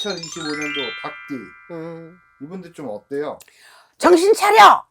2025년도 닭띠 음. 이분들 좀 어때요? 정신 차려!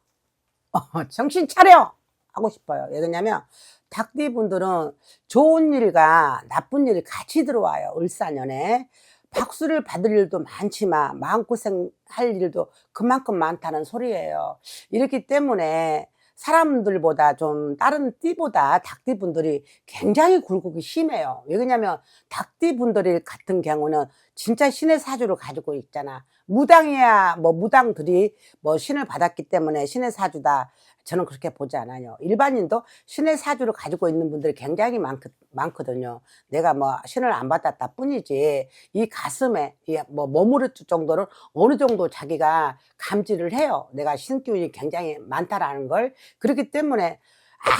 어, 정신 차려! 하고 싶어요. 왜냐면, 닭띠 분들은 좋은 일과 나쁜 일이 같이 들어와요. 을사년에. 박수를 받을 일도 많지만, 마음고생 할 일도 그만큼 많다는 소리예요. 이렇기 때문에, 사람들보다 좀 다른 띠보다 닭띠 분들이 굉장히 굴곡이 심해요. 왜냐면 닭띠 분들이 같은 경우는 진짜 신의 사주를 가지고 있잖아. 무당이야 뭐 무당들이 뭐 신을 받았기 때문에 신의 사주다. 저는 그렇게 보지 않아요. 일반인도 신의 사주를 가지고 있는 분들이 굉장히 많, 많거든요. 내가 뭐 신을 안 받았다 뿐이지 이 가슴에 이뭐 머무를 정도는 어느 정도 자기가 감지를 해요. 내가 신기운이 굉장히 많다라는 걸. 그렇기 때문에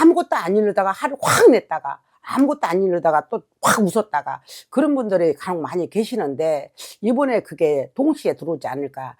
아무것도 안 이루다가 하루 확 냈다가 아무것도 안 이루다가 또 확 웃었다가 그런 분들이 간혹 많이 계시는데 이번에 그게 동시에 들어오지 않을까.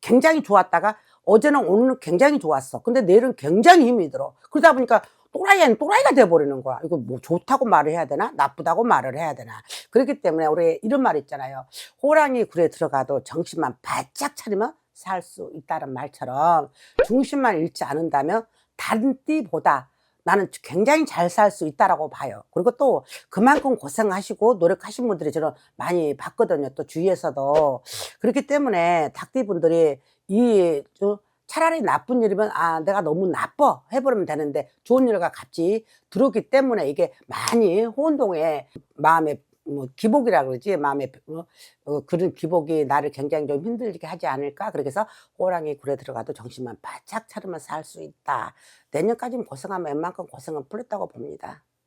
굉장히 좋았다가 어제는 오늘은 굉장히 좋았어. 근데 내일은 굉장히 힘이 들어. 그러다 보니까 또라이는 또라이가 돼버리는 거야. 이거 뭐 좋다고 말을 해야 되나? 나쁘다고 말을 해야 되나? 그렇기 때문에 우리 이런 말 있잖아요. 호랑이 굴에 들어가도 정신만 바짝 차리면 살 수 있다는 말처럼 중심만 잃지 않는다면 다른 띠보다 나는 굉장히 잘 살 수 있다라고 봐요. 그리고 또 그만큼 고생하시고 노력하신 분들이 저는 많이 봤거든요. 또 주위에서도. 그렇기 때문에 닭띠 분들이 이, 저, 차라리 나쁜 일이면 아 내가 너무 나빠 해버리면 되는데 좋은 일과 같이 들어오기 때문에 이게 많이 혼동에 마음에 뭐 기복이라 그러지 마음에 어, 어, 그런 기복이 나를 굉장히 좀 힘들게 하지 않을까? 해서 호랑이 굴에 들어가도 정신만 바짝 차리면 살수 있다. 내년까지는 고생하면 웬만큼 고생은 풀렸다고 봅니다